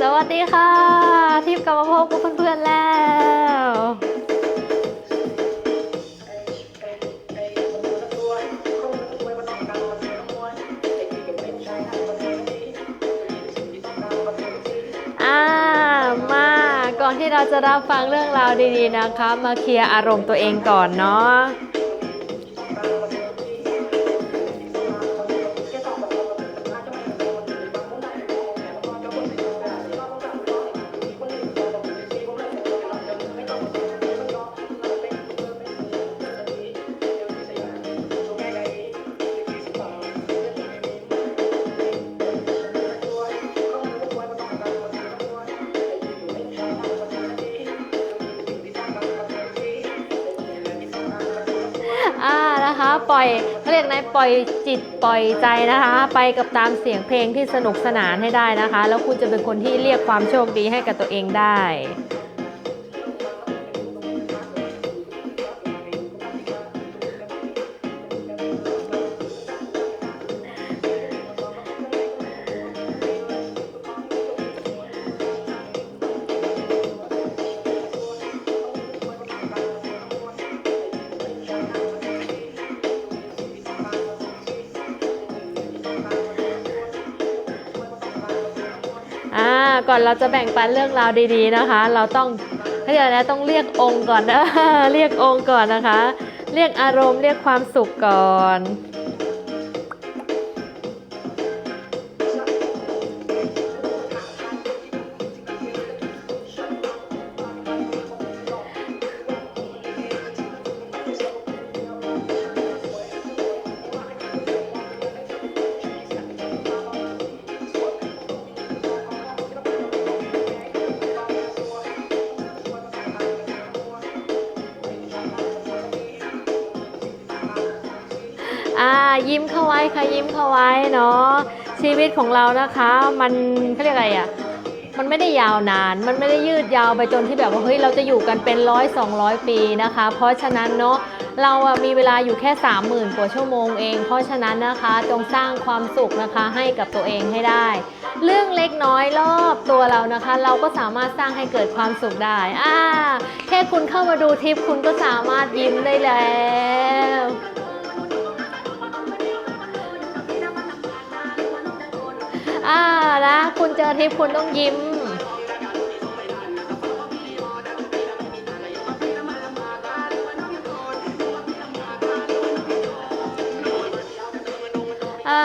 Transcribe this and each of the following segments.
สวัสดีค่ะทิพย์กลับมาพบกับเพื่อนๆแล้ว อ่า มา ก่อนที่เราจะรับฟังเรื่องราวดีๆนะคะ มาเคลียร์อารมณ์ตัวเองก่อนเนาะ ปล่อยเขาเรียกไงปล่อยจิตปล่อยใจนะคะ ไปกับตามเสียงเพลงที่สนุกสนานให้ได้นะคะ แล้วคุณจะเป็นคนที่เรียกความโชคดีให้กับตัวเองได้ ก่อนเราจะแบ่งปันเรื่องราวดีๆนะคะ เราต้องเขาเรียกอะไรนะต้องเรียกองค์ก่อนนะเรียกองค์ก่อนนะคะ เรียกอารมณ์เรียกความสุขก่อน อ่ายิ้มเข้าไว้ค่ะยิ้มเข้าไว้เนาะชีวิตของเรานะคะ มันเขาเรียกอะไรอะ่ะมันไม่ได้ยาวนาน มันไม่ได้ยืดยาวไปจนที่แบบว่าเฮ้ยเราจะอยู่กันเป็นร้อยสองร้อยปีนะคะ เพราะฉะนั้นเนาะเราอะมีเวลาอยู่แค่ 3 0,000 กว่าชั่วโมงเอง เพราะฉะนั้นนะคะจงสร้างความสุขนะคะให้กับตัวเองให้ได้ เรื่องเล็กน้อยรอบตัวเรานะคะ เราก็สามารถสร้างให้เกิดความสุขได้อ่าแค่คุณเข้ามาดูทิปคุณก็สามารถยิ้มได้แล้ว อ่านะคุณเจอทิปคุณต้องยิ้ม อ่า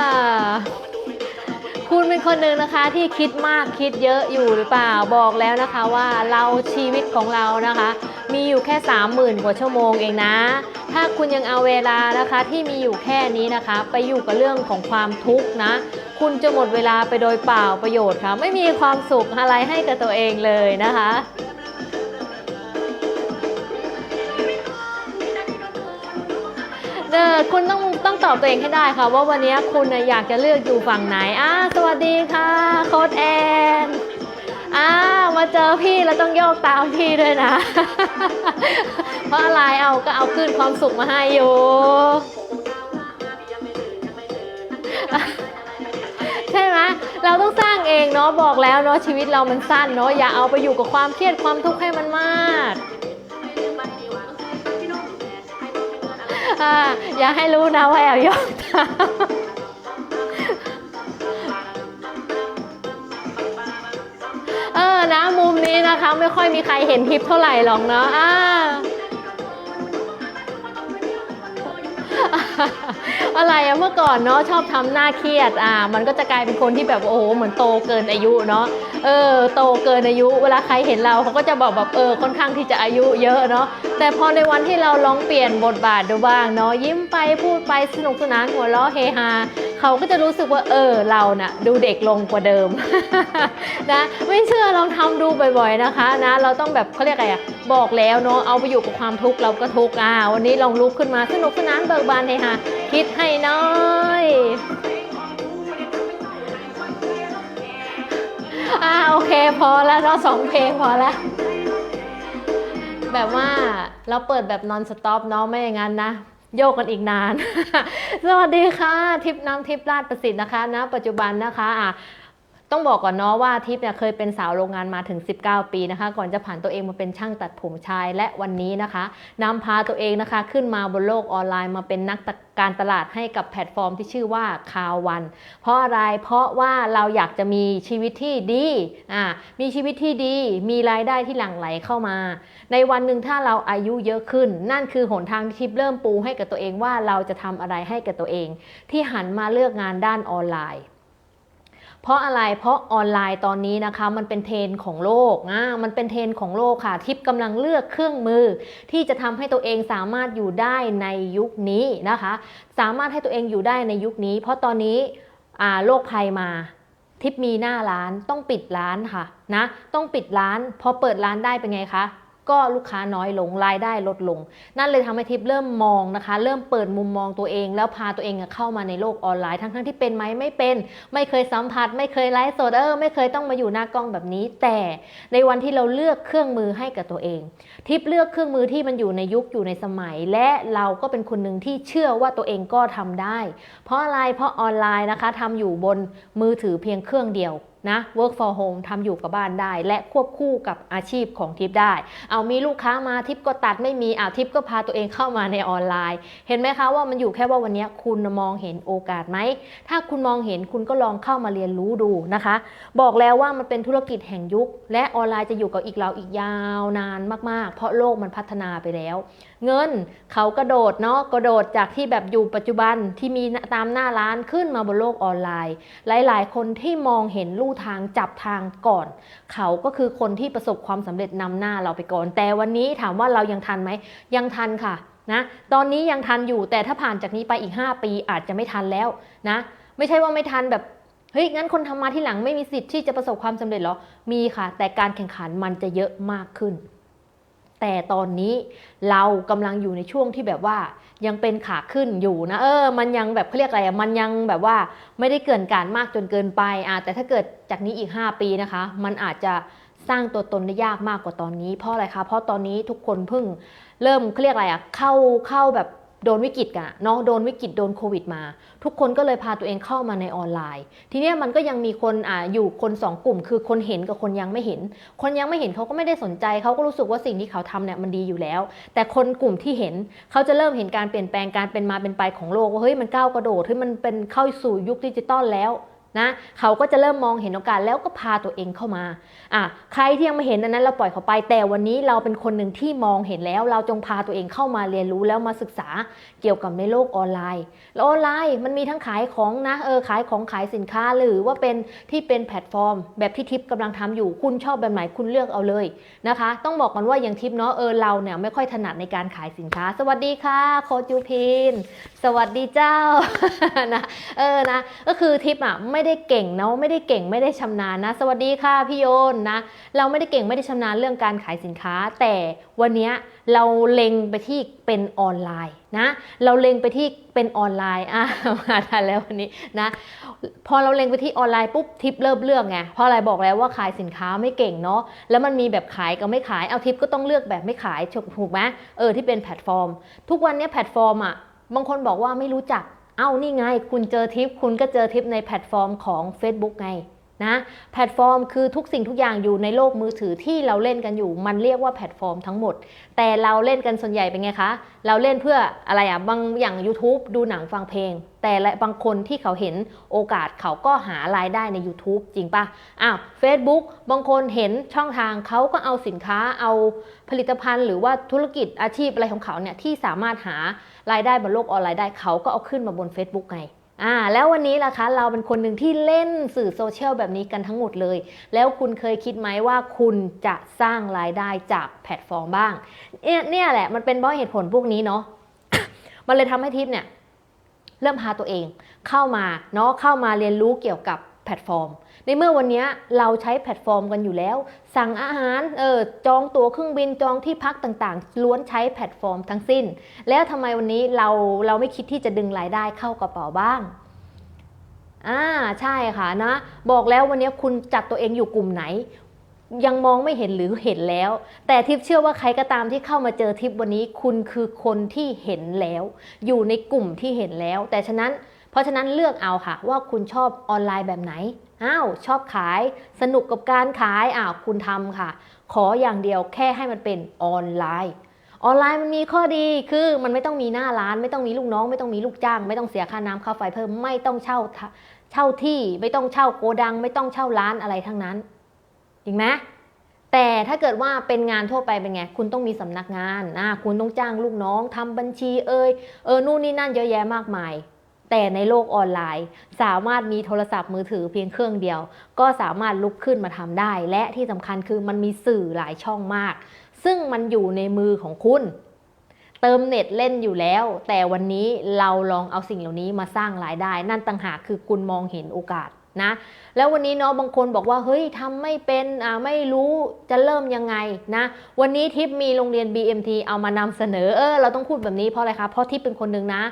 คุณเป็นคนหนึ่งนะคะที่คิดมากคิดเยอะอยู่หรือเปล่าบอกแล้วนะคะว่าเราชีวิตของเรานะคะ มีอยู่แค่ 30,000 กว่าชั่วโมงเองนะถ้าคุณยังเอาเวลานะคะที่มีอยู่แค่นี้นะคะ ไปอยู่กับเรื่องของความทุกข์นะ คุณจะหมดเวลาไปโดยเปล่าประโยชน์ค่ะ ไม่มีความสุขอะไรให้กับตัวเองเลยนะคะ เออคุณต้องต้องตอบตัวเองให้ได้ค่ะว่าวันนี้คุณน่ะอยากจะเลือกอยู่ฝั่งไหนอ่าสวัสดีค่ะโค้ดแอนอ่ามาเจอพี่แล้วต้องโยกตามพี่ด้วยนะ เพราะอะไรเอาก็เอาขึ้นความสุขมาให้อยู่ ช่ไหมเราต้องสร้างเองเนาะบอกแล้วเนาะชีวิตเรามันสั้นเนาะอย่าเอาไปอยู่กับความเครียดความทุกข์ให้มันมากอ่าอย่าให้รู้นะว่าแอบยกตาเออนะมุมนี้นะคะ ไม่ค่อยมีใครเห็นทิปเท่าไหร่หรอกเนาะอ่า อะไรอะเมื่อก่อนเนาะชอบทำหน้าเครียดอ่ามันก็จะกลายเป็นคนที่แบบโอ้โหเหมือนโตเกินอายุเนาะเออโตเกินอายุ เวลาใครเห็นเราเขาก็จะบอกแบบเออค่อนข้างที่จะอายุเยอะเนาะแต่พอในวันที่เราลองเปลี่ยนบทบาทดูบ้างเนาะยิ้มไปพูดไปสนุกสนานหัวเราะเฮฮา เขาก็จะรู้สึกว่าเออเราน่ะดูเด็กลงกว่าเดิมนะไม่เชื่อลองทำดูบ่อยๆนะคะนะเราต้องแบบเขาเรียกอะไรอะบอกแล้วเนาะเอาไปอยู่กับความทุกข์เราก็ทุกข์อ่าวันนี้ลองลุกขึ้นมาสนุกสนานเบิกบานเฮฮาคิดให้น้อยอ่าโอเคพอแล้วเนาสองเพลงพอแล้วแบบว่าเราเปิดแบบนอนสต็อปเนาะไม่อย่างนั้นนะ โยกกันอีกนาน สวัสดีค่ะ ทิพน้ำทิพราชประสิทธิ์นะคะณปัจจุบันนะคะอะ ต้องบอกก่อนเนาะว่าทิพย์เนี่ยเคยเป็นสาวโรงงานมาถึง 19 ปีนะคะ ก่อนจะผ่านตัวเองมาเป็นช่างตัดผมชาย และวันนี้นะคะนำพาตัวเองนะคะขึ้นมาบนโลกออนไลน์มาเป็นนักการตลาดให้กับแพลตฟอร์มที่ชื่อว่าคาวัน เพราะอะไรเพราะว่าเราอยากจะมีชีวิตที่ดีอ่ามีชีวิตที่ดี มีรายได้ที่หลั่งไหลเข้ามา ในวันหนึ่งถ้าเราอายุเยอะขึ้น นั่นคือหนทางที่ทิพย์เริ่มปูให้กับตัวเองว่าเราจะทำอะไรให้กับตัวเอง ที่หันมาเลือกงานด้านออนไลน์ เพราะอะไรเพราะออนไลน์ตอนนี้นะคะมันเป็นเทรนด์ของโลกอ่ามันเป็นเทรนด์ของโลกค่ะ ทิปกำลังเลือกเครื่องมือ ที่จะทำให้ตัวเองสามารถอยู่ได้ในยุคนี้นะคะ สามารถให้ตัวเองอยู่ได้ในยุคนี้ เพราะตอนนี้อ่าโรคภัยมาทิปมีหน้าร้านต้องปิดร้านค่ะนะต้องปิดร้าน พอเปิดร้านได้เป็นไงคะ ก็ลูกค้าน้อยลงรายได้ลดลง นั่นเลยทำให้ทิปเริ่มมองนะคะ เริ่มเปิดมุมมองตัวเอง แล้วพาตัวเองเข้ามาในโลกออนไลน์ ทั้งๆที่เป็นไหมไม่เป็น ไม่เคยสัมผัส ไม่เคยไลฟ์สดเออไม่เคยต้องมาอยู่หน้ากล้องแบบนี้ แต่ในวันที่เราเลือกเครื่องมือให้กับตัวเอง ทิปเลือกเครื่องมือที่มันอยู่ในยุคอยู่ในสมัย และเราก็เป็นคนหนึ่งที่เชื่อว่าตัวเองก็ทำได้ เพราะอะไรเพราะออนไลน์นะคะทำอยู่บนมือถือเพียงเครื่องเดียว นะ work for home ทำอยู่กับบ้านได้ และควบคู่กับอาชีพของทิปได้ เอามีลูกค้ามาทิปก็ตัดไม่มีเอาทิปก็พาตัวเองเข้ามาในออนไลน์ เห็นไหมคะว่ามันอยู่แค่ว่าวันนี้คุณมองเห็นโอกาสไหม ถ้าคุณมองเห็นคุณก็ลองเข้ามาเรียนรู้ดูนะคะ บอกแล้วว่ามันเป็นธุรกิจแห่งยุค และออนไลน์จะอยู่กับอีกเราอีกยาวนานมาก ๆ เพราะโลกมันพัฒนาไปแล้ว เงินเขากระโดดเนาะกระโดดจากที่แบบอยู่ปัจจุบันที่มีตามหน้าร้านขึ้นมาบนโลกออนไลน์ หลาย ๆ คนที่มองเห็นลู่ทางจับทางก่อน เขาก็คือคนที่ประสบความสำเร็จนำหน้าเราไปก่อน แต่วันนี้ถามว่าเรายังทันไหมยังทันค่ะนะตอนนี้ยังทันอยู่แต่ถ้าผ่านจากนี้ไปอีก 5 ปีอาจจะไม่ทันแล้วนะไม่ใช่ว่าไม่ทันแบบเฮ้ยงั้นคนทำมาที่หลังไม่มีสิทธิ์ที่จะประสบความสำเร็จหรอมีค่ะ แต่การแข่งขันมันจะเยอะมากขึ้น แต่ตอนนี้เรากำลังอยู่ในช่วงที่แบบว่ายังเป็นขาขึ้นอยู่นะเออ มันยังแบบเขาเรียกอะไรอะมันยังแบบว่าไม่ได้เกินการมากจนเกินไปอะแต่ถ้าเกิดจากนี้อีก 5 ปีนะคะ มันอาจจะสร้างตัวตนได้ยากมากกว่าตอนนี้ เพราะอะไรคะเพราะตอนนี้ทุกคนเพิ่งเริ่มเขาเรียกอะไรอะเข้าเข้าแบบ โดนวิกฤตอะเนาะโดนวิกฤตโดนโควิดมา ทุกคนก็เลยพาตัวเองเข้ามาในออนไลน์ ทีนี้มันก็ยังมีคนอ่าอยู่คนสองกลุ่ม คือคนเห็นกับคนยังไม่เห็น คนยังไม่เห็นเขาก็ไม่ได้สนใจเขาก็รู้สึกว่าสิ่งที่เขาทำเนี่ยมันดีอยู่แล้ว แต่คนกลุ่มที่เห็นเขาจะเริ่มเห็นการเปลี่ยนแปลงการเป็นมาเป็นไปของโลกว่าเฮ้ยมันก้าวกระโดดเฮ้ยมันเป็นเข้าสู่ยุคดิจิตอลแล้ว นะเขาก็จะเริ่มมองเห็นโอกาสแล้วก็พาตัวเองเข้ามาอะใครที่ยังไม่เห็นอันนั้นเราปล่อยเขาไป แต่วันนี้เราเป็นคนหนึ่งที่มองเห็นแล้ว เราจงพาตัวเองเข้ามาเรียนรู้แล้วมาศึกษาเกี่ยวกับในโลกออนไลน์แล้วออนไลน์มันมีทั้งขายของนะเออขายของขายสินค้าหรือว่าเป็นที่เป็นแพลตฟอร์ม แบบที่ทิปกำลังทำอยู่คุณชอบแบบไหนคุณเลือกเอาเลยนะคะ ต้องบอกกันว่าอย่างทิปเนาะเออเราเนี่ยไม่ค่อยถนัดในการขายสินค้า สวัสดีค่ะโคชยูพิน สวัสดีเจ้านะเออนะก็คือทิปอะไม่ได้เก่งเนาะไม่ได้เก่งไม่ได้ชำนาญนะ สวัสดีค่ะพี่โยนนะเราไม่ได้เก่งไม่ได้ชำนาญเรื่องการขายสินค้า แต่วันนี้เราเล็งไปที่เป็นออนไลน์นะเราเล็งไปที่เป็นออนไลน์อะมาทันแล้ววันนี้นะพอเราเล็งไปที่ออนไลน์ปุ๊บทิปเริ่มเลือกไงเพราะอะไรบอกแล้วว่าขายสินค้าไม่เก่งเนาะแล้วมันมีแบบขายกับไม่ขายเอาทิปก็ต้องเลือกแบบไม่ขายถูกไหมเออที่เป็นแพลตฟอร์ม ทุกวันนี้แพลตฟอร์มอะ บางคนบอกว่าไม่รู้จัก เอ้านี่ไง คุณเจอทิป คุณก็เจอทิปในแพลตฟอร์มของ Facebook ไงนะแพลตฟอร์มคือทุกสิ่งทุกอย่างอยู่ในโลกมือถือที่เราเล่นกันอยู่ มันเรียกว่าแพลตฟอร์มทั้งหมด แต่เราเล่นกันส่วนใหญ่เป็นไงคะ เราเล่นเพื่ออะไรอะบางอย่าง YouTube ดูหนังฟังเพลง แต่ละบางคนที่เขาเห็นโอกาสเขาก็หารายได้ใน YouTube จริงปะอ้าว Facebook บางคนเห็นช่องทางเขาก็เอาสินค้าเอาผลิตภัณฑ์ หรือว่าธุรกิจอาชีพอะไรของเขาเนี่ยที่สามารถหา รายได้บนโลกออนไลน์ได้เขาก็เอาขึ้นมาบน Facebook ไงอ่าแล้ววันนี้ล่ะคะเราเป็นคนหนึ่งที่เล่นสื่อโซเชียลแบบนี้กันทั้งหมดเลย แล้วคุณเคยคิดไหมว่าคุณจะสร้างรายได้จากแพลตฟอร์มบ้างเนี่ยเนี่ยแหละมันเป็นเพราะเหตุผลพวกนี้เนาะมันเลยทำให้ทิปเนี่ยเริ่มพาตัวเองเข้ามาเนาะเข้ามาเรียนรู้เกี่ยวกับแพลตฟอร์ม ในเมื่อวันนี้เราใช้แพลตฟอร์มกันอยู่แล้ว สั่งอาหารเออจองตั๋วเครื่องบินจองที่พักต่างๆ ล้วนใช้แพลตฟอร์มทั้งสิ้น แล้วทำไมวันนี้เราเราไม่คิดที่จะดึงรายได้เข้ากระเป๋าบ้างอ่าใช่ค่ะนะ บอกแล้ววันนี้คุณจัดตัวเองอยู่กลุ่มไหน ยังมองไม่เห็นหรือเห็นแล้ว แต่ทิพเชื่อว่าใครก็ตามที่เข้ามาเจอทิพวันนี้ คุณคือคนที่เห็นแล้ว อยู่ในกลุ่มที่เห็นแล้ว แต่ฉะนั้น เพราะฉะนั้นเลือกเอาค่ะ ว่าคุณชอบออนไลน์แบบไหนอ้าวชอบขาย สนุกกับการขายอ้าวคุณทำค่ะ ขออย่างเดียวแค่ให้มันเป็นออนไลน์ ออนไลน์มันมีข้อดีคือมันไม่ต้องมีหน้าร้าน ไม่ต้องมีลูกน้อง ไม่ต้องมีลูกจ้าง ไม่ต้องเสียค่าน้ำค่าไฟเพิ่มไม่ต้องเช่าทะเช่าที่ไม่ต้องเช่าโกดัง ไม่ต้องเช่าร้านอะไรทั้งนั้นจริงไหมแต่ถ้าเกิดว่าเป็นงานทั่วไปเป็นไง คุณต้องมีสำนักงานอ่าคุณต้องจ้างลูกน้องทำบัญชีเอ่ยเออนู่นนี่นั่นเยอะแยะมากมาย แต่ในโลกออนไลน์ สามารถมีโทรศัพท์มือถือเพียงเครื่องเดียว ก็สามารถลุกขึ้นมาทำได้ และที่สำคัญคือมันมีสื่อหลายช่องมาก ซึ่งมันอยู่ในมือของคุณ เติมเน็ตเล่นอยู่แล้ว แต่วันนี้เราลองเอาสิ่งเหล่านี้มาสร้างรายได้ นั่นต่างหากคือคุณมองเห็นโอกาสนะแล้ววันนี้เนาะบางคนบอกว่าเฮ้ยทำไม่เป็นอ่าไม่รู้จะเริ่มยังไงนะวันนี้ทิปมีโรงเรียน BMT เอามานำเสนอเออเราต้องพูดแบบนี้เพราะอะไรคะเพราะทิปเป็นคนหนึ่งนะ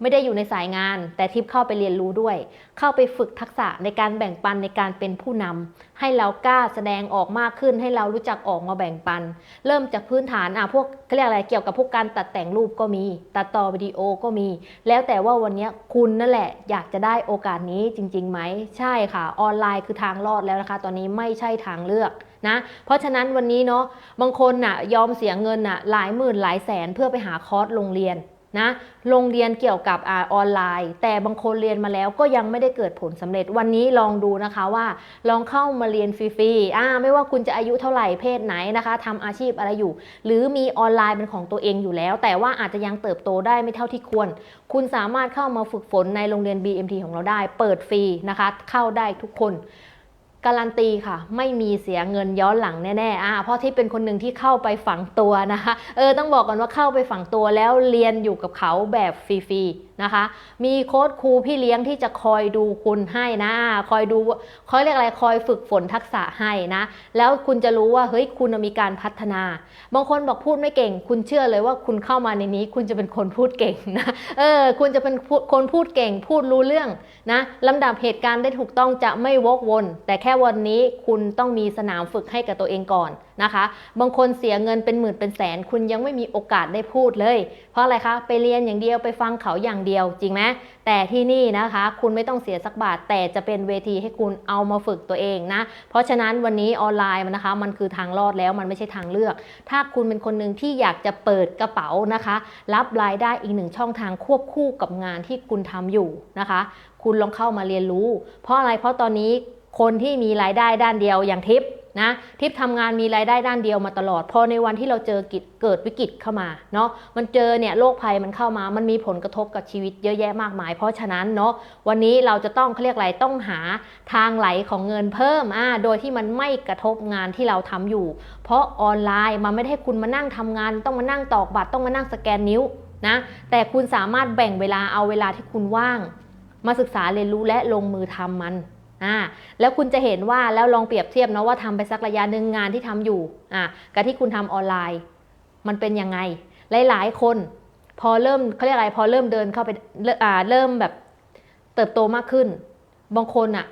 ไม่ได้อยู่ในสายงาน แต่ทิปเข้าไปเรียนรู้ด้วย เข้าไปฝึกทักษะในการแบ่งปันในการเป็นผู้นำให้เรากล้าแสดงออกมากขึ้น ให้เรารู้จักออกมาแบ่งปัน เริ่มจากพื้นฐานอะพวกเขาเรียกอะไรเกี่ยวกับพวกการตัดแต่งรูปก็มี ตัดต่อวิดีโอก็มี แล้วแต่ว่าวันนี้คุณนั่นแหละ อยากจะได้โอกาสนี้จริงๆไหมใช่ค่ะ ออนไลน์คือทางรอดแล้วนะคะ ตอนนี้ไม่ใช่ทางเลือกนะเพราะฉะนั้นวันนี้เนาะบางคนน่ะยอมเสียเงินน่ะหลายหมื่นหลายแสนเพื่อไปหาคอร์สโรงเรียน นะโรงเรียนเกี่ยวกับอออนไลน์ แต่บางคนเรียนมาแล้วก็ยังไม่ได้เกิดผลสำเร็จวันนี้ลองดูนะคะว่าลองเข้ามาเรียนฟรีๆอ่าไม่ว่าคุณจะอายุเท่าไหร่เพศไหนนะคะทำอาชีพอะไรอยู่ หรือมีออนไลน์เป็นของตัวเองอยู่แล้ว แต่ว่าอาจจะยังเติบโตได้ไม่เท่าที่ควร คุณสามารถเข้ามาฝึกฝนในโรงเรียน BMT ของเราได้ เปิดฟรีนะคะ เข้าได้ทุกคน การันตีค่ะ ไม่มีเสียเงินย้อนหลังแน่ๆอ่าเพราะที่เป็นคนหนึ่งที่เข้าไปฝังตัวนะคะ เออต้องบอกก่อนว่าเข้าไปฝังตัวแล้วเรียนอยู่กับเขาแบบฟรีๆ นะคะ มีโค้ดครูพี่เลี้ยงที่จะคอยดูคุณให้นะ คอยดูเขาเรียกอะไรคอยฝึกฝนทักษะให้นะ แล้วคุณจะรู้ว่าเฮ้ยคุณมีการพัฒนา บางคนบอกพูดไม่เก่ง คุณเชื่อเลยว่าคุณเข้ามาในนี้ คุณจะเป็นคนพูดเก่งนะเออคุณจะเป็นคนพูดเก่ง พูดรู้เรื่องนะลำดับเหตุการณ์ได้ถูกต้องจะไม่วกวน แต่แค่วันนี้คุณต้องมีสนามฝึกให้กับตัวเองก่อนนะคะ บางคนเสียเงินเป็นหมื่นเป็นแสน คุณยังไม่มีโอกาสได้พูดเลย เพราะอะไรคะไปเรียนอย่างเดียวไปฟังเขาอย่างเดียวจริงไหมแต่ที่นี่นะคะ คุณไม่ต้องเสียสักบาท แต่จะเป็นเวทีให้คุณเอามาฝึกตัวเองนะ เพราะฉะนั้นวันนี้ออนไลน์มันนะคะ มันคือทางรอดแล้วมันไม่ใช่ทางเลือก ถ้าคุณเป็นคนหนึ่งที่อยากจะเปิดกระเป๋านะคะ รับรายได้อีกหนึ่งช่องทางควบคู่กับงานที่คุณทำอยู่นะคะ คุณลองเข้ามาเรียนรู้ เพราะอะไรเพราะตอนนี้คนที่มีรายได้ด้านเดียวอย่างทิป นะทิปทำงานมีรายได้ด้านเดียวมาตลอด พอในวันที่เราเจอกิจเกิดวิกฤตเข้ามาเนาะมันเจอเนี่ยโรคภัยมันเข้ามา มันมีผลกระทบกับชีวิตเยอะแยะมากมาย เพราะฉะนั้นเนาะวันนี้เราจะต้องเขาเรียกอะไรต้องหาทางไหลของเงินเพิ่มอ่าโดยที่มันไม่กระทบงานที่เราทำอยู่ เพราะออนไลน์มันไม่ได้คุณมานั่งทำงาน ต้องมานั่งตอกบัตรต้องมานั่งสแกนนิ้วนะแต่คุณสามารถแบ่งเวลาเอาเวลาที่คุณว่าง มาศึกษาเรียนรู้และลงมือทำมัน อ่าแล้วคุณจะเห็นว่าแล้วลองเปรียบเทียบเนาะว่าทำไปสักระยะหนึ่งงานที่ทำอยู่อ่ากับที่คุณทำออนไลน์ มันเป็นยังไง หลาย ๆ คน พอเริ่มเขาเรียกอะไรพอเริ่มเดินเข้าไปเอ่าเริ่มแบบเติบโตมากขึ้น บางคนอะ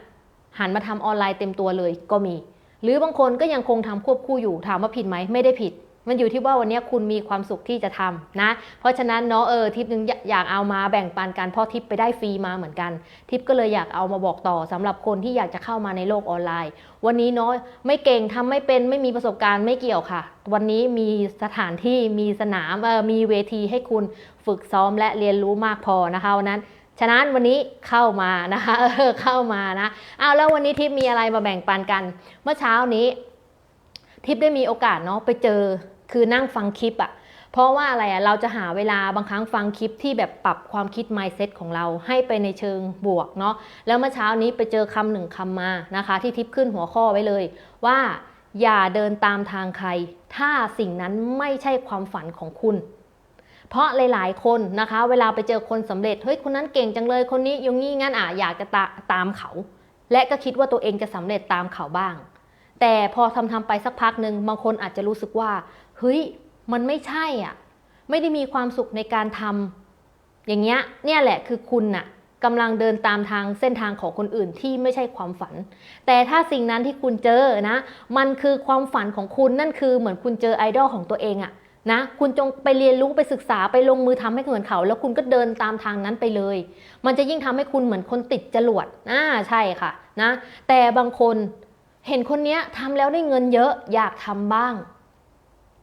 หันมาทำออนไลน์เต็มตัวเลยก็มี หรือบางคนก็ยังคงทำควบคู่อยู่ถามว่าผิดไหมไม่ได้ผิด มันอยู่ที่ว่าวันนี้คุณมีความสุขที่จะทำนะ เพราะฉะนั้นเนาะเออทิปนึงอยากเอามาแบ่งปันกันเพราะทิปไปได้ฟรีมาเหมือนกัน ทิปก็เลยอยากเอามาบอกต่อสำหรับคนที่อยากจะเข้ามาในโลกออนไลน์ วันนี้เนาะไม่เก่งทำไม่เป็นไม่มีประสบการณ์ไม่เกี่ยวค่ะ วันนี้มีสถานที่มีสนามเออมีเวทีให้คุณฝึกซ้อมและเรียนรู้มากพอนะคะวันนั้นฉะนั้นวันนี้เข้ามานะคะเออเข้ามานะเอาแล้ววันนี้ทิปมีอะไรมาแบ่งปันกัน เมื่อเช้านี้ทิปได้มีโอกาสเนาะไปเจอ คือนั่งฟังคลิปอะเพราะว่าอะไรอะเราจะหาเวลาบางครั้งฟังคลิปที่แบบปรับความคิด mindset ของเราให้ไปในเชิงบวกเนาะแล้วเมื่อเช้านี้ไปเจอคำหนึ่งคำมานะคะ ที่ทิปขึ้นหัวข้อไว้เลย ว่าอย่าเดินตามทางใคร ถ้าสิ่งนั้นไม่ใช่ความฝันของคุณเพราะหลาย ๆ คนนะคะ เวลาไปเจอคนสำเร็จเฮ้ยคนนั้นเก่งจังเลยคนนี้ยงงี้งั้นอะอยากจะตาตามเขา และก็คิดว่าตัวเองจะสำเร็จตามเขาบ้าง แต่พอทำทำไปสักพักหนึ่งบางคนอาจจะรู้สึกว่า เฮ้ยมันไม่ใช่อะไม่ได้มีความสุขในการทำอย่างเงี้ยเนี่ยแหละคือคุณน่ะกำลังเดินตามทางเส้นทางของคนอื่นที่ไม่ใช่ความฝัน แต่ถ้าสิ่งนั้นที่คุณเจอนะ มันคือความฝันของคุณนั่นคือเหมือนคุณเจอไอดอลของตัวเองอะนะคุณจงไปเรียนรู้ไปศึกษาไปลงมือทำให้เหมือนเขา แล้วคุณก็เดินตามทางนั้นไปเลย มันจะยิ่งทำให้คุณเหมือนคนติดจรวดอ่าใช่ค่ะนะแต่บางคนเห็นคนเนี้ยทำแล้วได้เงินเยอะอยากทำบ้าง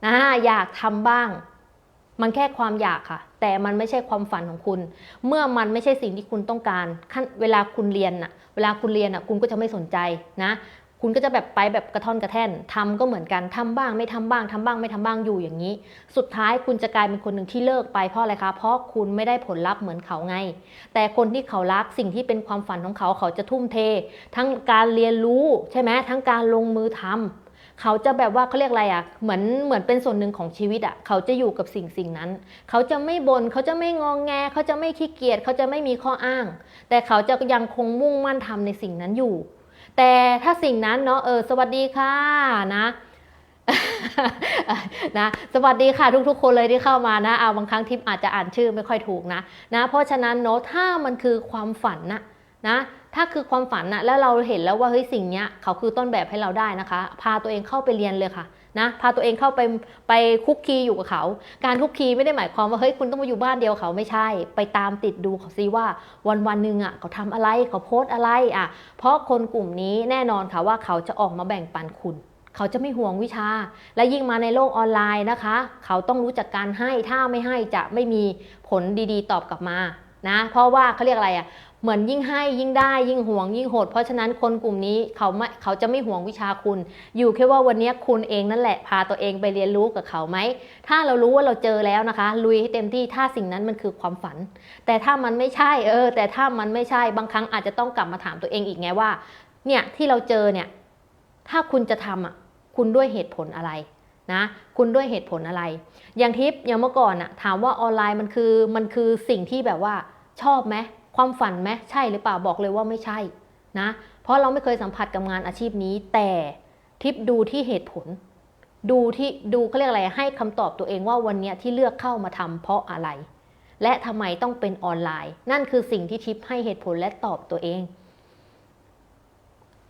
นะอยากทำบ้าง มันแค่ความอยากค่ะ แต่มันไม่ใช่ความฝันของคุณ เมื่อมันไม่ใช่สิ่งที่คุณต้องการขั้นเวลาคุณเรียนน่ะ เวลาคุณเรียนน่ะคุณก็จะไม่สนใจนะคุณก็จะแบบไปแบบกระท่อนกระแท่นทำก็เหมือนกันทำบ้างไม่ทำบ้างทำบ้างไม่ทำบ้างอยู่อย่างนี้ สุดท้ายคุณจะกลายเป็นคนหนึ่งที่เลิกไปเพราะอะไรคะเพราะคุณไม่ได้ผลลัพธ์เหมือนเขาไง แต่คนที่เขารักสิ่งที่เป็นความฝันของเขาเขาจะทุ่มเท ทั้งการเรียนรู้ใช่ไหมทั้งการลงมือทำ เขาจะแบบว่าเขาเรียกอะไรอะเหมือนเหมือนเป็นส่วนหนึ่งของชีวิตอะเขาจะอยู่กับสิ่งสิ่งนั้น เขาจะไม่บน่นเขาจะไม่งองแง เขาจะไม่ขี้เกียจเขาจะไม่มีข้ออ้าง แต่เขาจะยังคงมุ่งมั่นทำในสิ่งนั้นอยู่ แต่ถ้าสิ่งนั้นเนาะเออสวัสดีค่ะนะนะสวัสดีค่ะทุกๆ คนเลยที่เข้ามานะเอาบางครั้งทิปอาจจะอ่านชื่อไม่ค่อยถูกนะนะ เพราะฉะนั้นเนาะถ้ามันคือความฝันนะ นะถ้าคือความฝันนะแล้วเราเห็นแล้วว่าเฮ้ยสิ่งเนี้ยเขาคือต้นแบบให้เราได้นะคะ พาตัวเองเข้าไปเรียนเลยค่ะนะพาตัวเองเข้าไปไปคุกคีอยู่กับเขา การคุกคีไม่ได้หมายความว่าเฮ้ยคุณต้องมาอยู่บ้านเดียวเขาไม่ใช่ ไปตามติดดูเขาซิว่าวันวันหนึ่งอะเขาทำอะไรเขาโพสอะไรอะเพราะคนกลุ่มนี้แน่นอนค่ะว่าเขาจะออกมาแบ่งปันคุณ เขาจะไม่ห่วงวิชา และยิ่งมาในโลกออนไลน์นะคะ เขาต้องรู้จักการให้ถ้าไม่ให้จะไม่มีผลดีๆ ตอบกลับมานะเพราะว่าเขาเรียกอะไรอะ เหมือนยิ่งให้ยิ่งได้ยิ่งห่วงยิ่งโหด เพราะฉะนั้นคนกลุ่มนี้เขาไม่เขาจะไม่ห่วงวิชาคุณ อยู่แค่ว่าวันนี้คุณเองนั่นแหละพาตัวเองไปเรียนรู้กับเขาไหม ถ้าเรารู้ว่าเราเจอแล้วนะคะ ลุยให้เต็มที่ถ้าสิ่งนั้นมันคือความฝัน แต่ถ้ามันไม่ใช่เออ แต่ถ้ามันไม่ใช่บางครั้งอาจจะต้องกลับมาถามตัวเองอีกไงว่า เนี่ยที่เราเจอเนี่ย ถ้าคุณจะทำอะคุณด้วยเหตุผลอะไรนะคุณด้วยเหตุผลอะไร อย่างทิปอย่างเมื่อก่อนอะถามว่าออนไลน์มันคือมันคือสิ่งที่แบบว่าชอบไหม ความฝันไหมใช่หรือเปล่าบอกเลยว่าไม่ใช่นะเพราะเราไม่เคยสัมผัสกับงานอาชีพนี้ แต่ทิปดูที่เหตุผล ดูที่ดูเขาเรียกอะไรให้คำตอบตัวเองว่าวันเนี้ยที่เลือกเข้ามาทำเพราะอะไร และทำไมต้องเป็นออนไลน์ นั่นคือสิ่งที่ทิปให้เหตุผลและตอบตัวเอง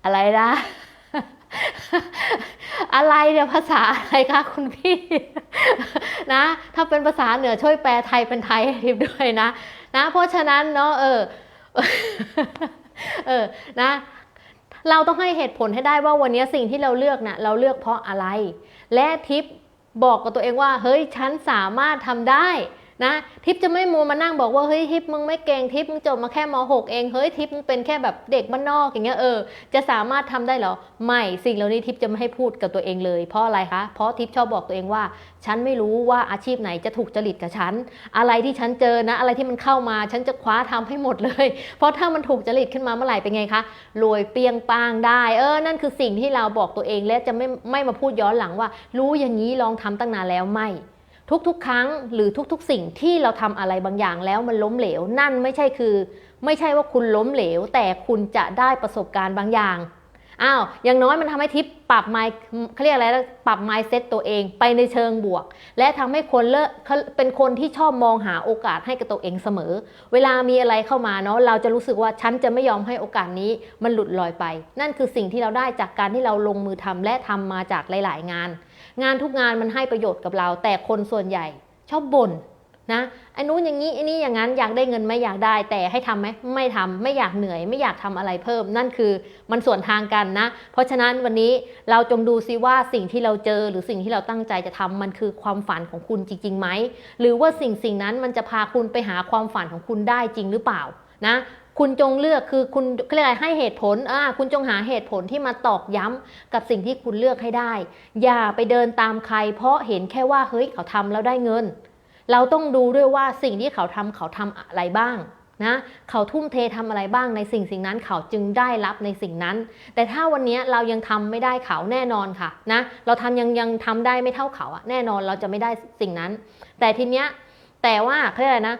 อะไรนะอะไรเนี่ยภาษาอะไรคะคุณพี่นะ ถ้าเป็นภาษาเหนือช่วยแปลไทยเป็นไทยให้ทิพย์ด้วยนะ นะเพราะฉะนั้นเนาะเออเออนะเราต้องให้เหตุผลให้ได้ว่าวันนี้สิ่งที่เราเลือกนะ่ะเราเลือกเพราะอะไร และทิปบอกกับตัวเองว่า เฮ้ยฉันสามารถทำได้ นะทิปจะไม่มัวมานั่งบอกว่าเฮ้ยทิปมึงไม่เก่งทิปมึงจบมาแค่ม .6 เองเฮ้ยทิปมึงเป็นแค่แบบเด็กบ้านนอกอย่างเงี้ยเออจะสามารถทำได้หรอไม่สิ่งเหล่านี้ทิปจะไม่ให้พูดกับตัวเองเลย เพราะอะไรคะเพราะทิปชอบบอกตัวเองว่า ฉันไม่รู้ว่าอาชีพไหนจะถูกจริตกับฉัน อะไรที่ฉันเจอนะ อะไรที่มันเข้ามาฉันจะคว้าทำให้หมดเลย เพราะถ้ามันถูกจริตขึ้นมาเมื่อไหร่เป็นไงคะรวยเปียงปางได้ เออ นั่นคือสิ่งที่เราบอกตัวเองและจะไม่ไม่มาพูดย้อนหลังว่า รู้อย่างนี้ลองทำตั้งนานแล้วไม่ ทุกๆ ครั้งหรือทุกๆ สิ่งที่เราทำอะไรบางอย่างแล้วมันล้มเหลว นั่นไม่ใช่คือ ไม่ใช่ว่าคุณล้มเหลว แต่คุณจะได้ประสบการณ์บางอย่างอ้าวอย่างน้อยมันทำให้ทิปปรับไมเขาเรียกอะไรปรับไมเซ็ตตัวเองไปในเชิงบวก และทำให้คนเลิกเป็นคนที่ชอบมองหาโอกาสให้กับตัวเองเสมอ เวลามีอะไรเข้ามาเนาะเราจะรู้สึกว่าฉันจะไม่ยอมให้โอกาสนี้มันหลุดลอยไป นั่นคือสิ่งที่เราได้จากการที่เราลงมือทำและทำมาจากหลาย ๆ งาน งานทุกงานมันให้ประโยชน์กับเรา แต่คนส่วนใหญ่ชอบบ่นนะไอ้นู้นอย่างนี้ไอ้นี่อย่างนั้นอยากได้เงินไหมอยากได้ แต่ให้ทำไหมไม่ทำไม่อยากเหนื่อย ไม่อยากทำอะไรเพิ่ม นั่นคือมันส่วนทางกันนะ เพราะฉะนั้นวันนี้เราจงดูซิว่าสิ่งที่เราเจอหรือสิ่งที่เราตั้งใจจะทำมันคือความฝันของคุณจริงๆไหมหรือว่าสิ่งสิ่งนั้นมันจะพาคุณไปหาความฝันของคุณได้จริงหรือเปล่านะ คุณจงเลือกคือคุณเรียกอะไรให้เหตุผลอ่าคุณจงหาเหตุผลที่มาตอกย้ำกับสิ่งที่คุณเลือกให้ได้ อย่าไปเดินตามใคร เพราะเห็นแค่ว่าเฮ้ยเขาทำแล้วได้เงิน เราต้องดูด้วยว่าสิ่งที่เขาทำเขาทำอะไรบ้างนะเขาทุ่มเททำอะไรบ้างในสิ่งสิ่งนั้นเขาจึงได้รับในสิ่งนั้น แต่ถ้าวันนี้เรายังทำไม่ได้เขาแน่นอนค่ะนะเราทำยังยังทำได้ไม่เท่าเขาอะแน่นอนเราจะไม่ได้สิ่งนั้น แต่ทีเนี้ยแต่ว่าเขาเรียกอะไรนะ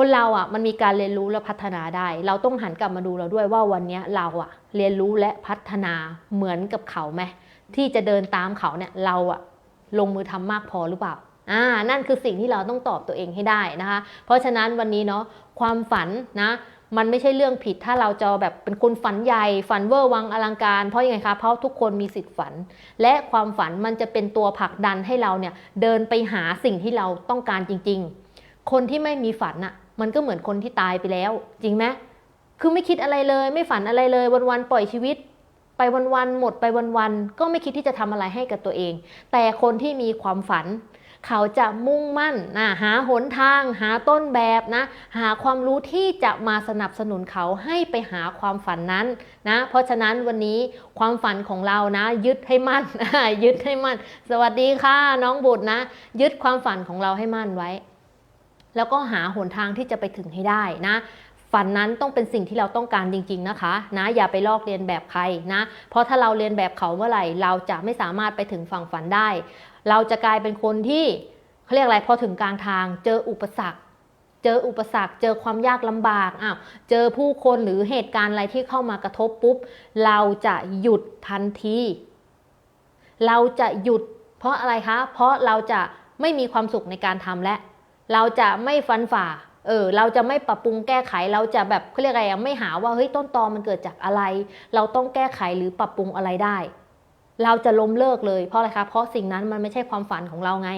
คนเราอะมันมีการเรียนรู้และพัฒนาได้ เราต้องหันกลับมาดูเราด้วยว่าวันนี้เราอะเรียนรู้และพัฒนาเหมือนกับเขาไหมที่จะเดินตามเขาเนี่ยเราอะลงมือทำมากพอหรือเปล่าอ่านั่นคือสิ่งที่เราต้องตอบตัวเองให้ได้นะคะ เพราะฉะนั้นวันนี้เนาะความฝันนะมันไม่ใช่เรื่องผิดถ้าเราจะแบบเป็นคนฝันใหญ่ฝันเวอร์วังอลังการ เพราะยังไงคะเพราะทุกคนมีสิทธิ์ฝัน และความฝันมันจะเป็นตัวผลักดันให้เราเนี่ยเดินไปหาสิ่งที่เราต้องการจริง ๆ คนที่ไม่มีฝันอะ มันก็เหมือนคนที่ตายไปแล้ว จริงไหมคือไม่คิดอะไรเลย ไม่ฝันอะไรเลย วันๆปล่อยชีวิต ไปวันๆหมดไปวันๆก็ไม่คิดที่จะทำอะไรให้กับตัวเอง แต่คนที่มีความฝัน เขาจะมุ่งมั่นนะหาหนทาง หาต้นแบบนะ หาความรู้ที่จะมาสนับสนุนเขาให้ไปหาความฝันนั้นนะ เพราะฉะนั้นวันนี้ความฝันของเรานะ ยึดให้มั่นยึดให้มั่น สวัสดีค่ะน้องบุตรนะ ยึดความฝันของเราให้มั่นไว้ แล้วก็หาหนทางที่จะไปถึงให้ได้นะฝันนั้นต้องเป็นสิ่งที่เราต้องการจริง ๆนะคะ นะอย่าไปลอกเรียนแบบใครนะ เพราะถ้าเราเรียนแบบเขาเมื่อไหร่ เราจะไม่สามารถไปถึงฝั่งฝันได้ เราจะกลายเป็นคนที่เขาเรียกอะไรพอถึงกลางทาง เจออุปสรรค เจออุปสรรค เจอความยากลำบากอ้าวเจอผู้คนหรือเหตุการณ์อะไรที่เข้ามากระทบปุ๊บ เราจะหยุดทันที เราจะหยุด เพราะอะไรคะ เพราะเราจะไม่มีความสุขในการทำและ เราจะไม่ฟันฝ่าเออเราจะไม่ปรับปรุงแก้ไขเราจะแบบเขาเรียกอะไรอะไม่หาว่าเฮ้ยต้นตอมันเกิดจากอะไร เราต้องแก้ไขหรือปรับปรุงอะไรได้ เราจะล้มเลิกเลยเพราะอะไรคะเพราะสิ่งนั้นมันไม่ใช่ความฝันของเราไง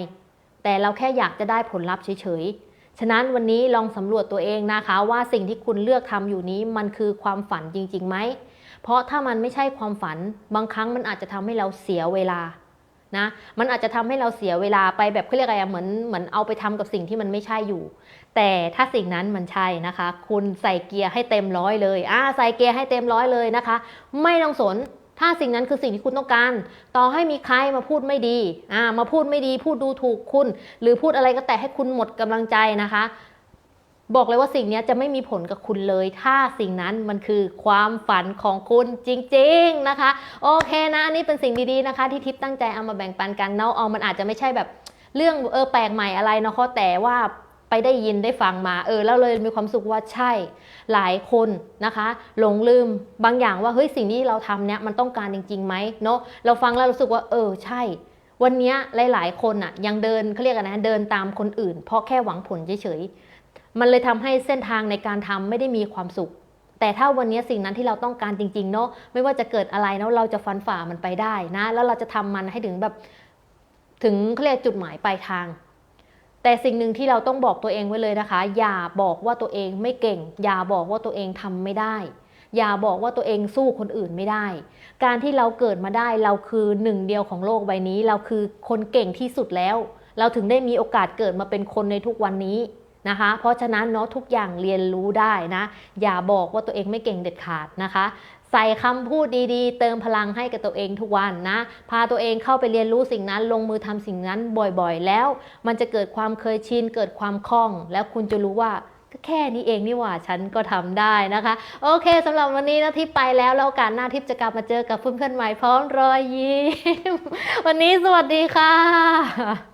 แต่เราแค่อยากจะได้ผลลัพธ์เฉยๆฉะนั้นวันนี้ลองสำรวจตัวเองนะคะว่าสิ่งที่คุณเลือกทำอยู่นี้มันคือความฝันจริงๆไหมเพราะถ้ามันไม่ใช่ความฝัน บางครั้งมันอาจจะทำให้เราเสียเวลา นะมันอาจจะทำให้เราเสียเวลาไปแบบเขาเรียกอะไรอะเหมือนเหมือนเอาไปทำกับสิ่งที่มันไม่ใช่อยู่ แต่ถ้าสิ่งนั้นมันใช่นะคะ คุณใส่เกียร์ให้เต็มร้อยเลยอ่าใส่เกียร์ให้เต็มร้อยเลยนะคะ ไม่ต้องสนถ้าสิ่งนั้นคือสิ่งที่คุณต้องการ ต่อให้มีใครมาพูดไม่ดีอ่ามาพูดไม่ดี พูดดูถูกคุณ หรือพูดอะไรก็แต่ให้คุณหมดกำลังใจนะคะ บอกเลยว่าสิ่งนี้จะไม่มีผลกับคุณเลย ถ้าสิ่งนั้นมันคือความฝันของคุณจริง ๆนะคะ โอเคนะอันนี้เป็นสิ่งดีๆนะคะ ที่ทิพตั้งใจเอามาแบ่งปันกันเนาะเอามันอาจจะไม่ใช่แบบเรื่องเออแปลกใหม่อะไรเนาะแต่ว่าไปได้ยินได้ฟังมาเออแล้วเลยมีความสุขว่าใช่หลายคนนะคะหลงลืมบางอย่างว่าเฮ้ยสิ่งที่เราทำเนี่ยมันต้องการจริงๆไหมเนาะเราฟังแล้วรู้สึกว่าเออใช่ วันนี้หลาย ๆ คนอะยังเดินเขาเรียกกันนะเดินตามคนอื่น เพราะแค่หวังผลเฉยๆ มันเลยทำให้เส้นทางในการทำไม่ได้มีความสุข แต่ถ้าวันนี้สิ่งนั้นที่เราต้องการจริงๆเนาะไม่ว่าจะเกิดอะไรเนาะเราจะฟันฝ่ามันไปได้นะแล้วเราจะทำมันให้ถึงแบบถึงเขาเรียกจุดหมายปลายทาง แต่สิ่งหนึ่งที่เราต้องบอกตัวเองไว้เลยนะคะ อย่าบอกว่าตัวเองไม่เก่ง อย่าบอกว่าตัวเองทำไม่ได้ อย่าบอกว่าตัวเองสู้คนอื่นไม่ได้ การที่เราเกิดมาได้เราคือหนึ่งเดียวของโลกใบนี้ เราคือคนเก่งที่สุดแล้ว เราถึงได้มีโอกาสเกิดมาเป็นคนในทุกวันนี้ นะคะ เพราะฉะนั้นเนาะทุกอย่างเรียนรู้ได้นะ อย่าบอกว่าตัวเองไม่เก่งเด็ดขาดนะคะใส่คำพูดดีๆ เติมพลังให้กับตัวเองทุกวันนะ พาตัวเองเข้าไปเรียนรู้สิ่งนั้นลงมือทำสิ่งนั้นบ่อยๆ แล้ว มันจะเกิดความเคยชินเกิดความคล่อง แล้วคุณจะรู้ว่าก็แค่นี้เองนี่หว่าฉันก็ทำได้นะคะ โอเคสำหรับวันนี้นะทิพไปแล้วแล้วโอกาสหน้าทิพจะกลับมาเจอกับเพื่อนๆใหม่พร้อมรอยยิ้มวันนี้สวัสดีค่ะ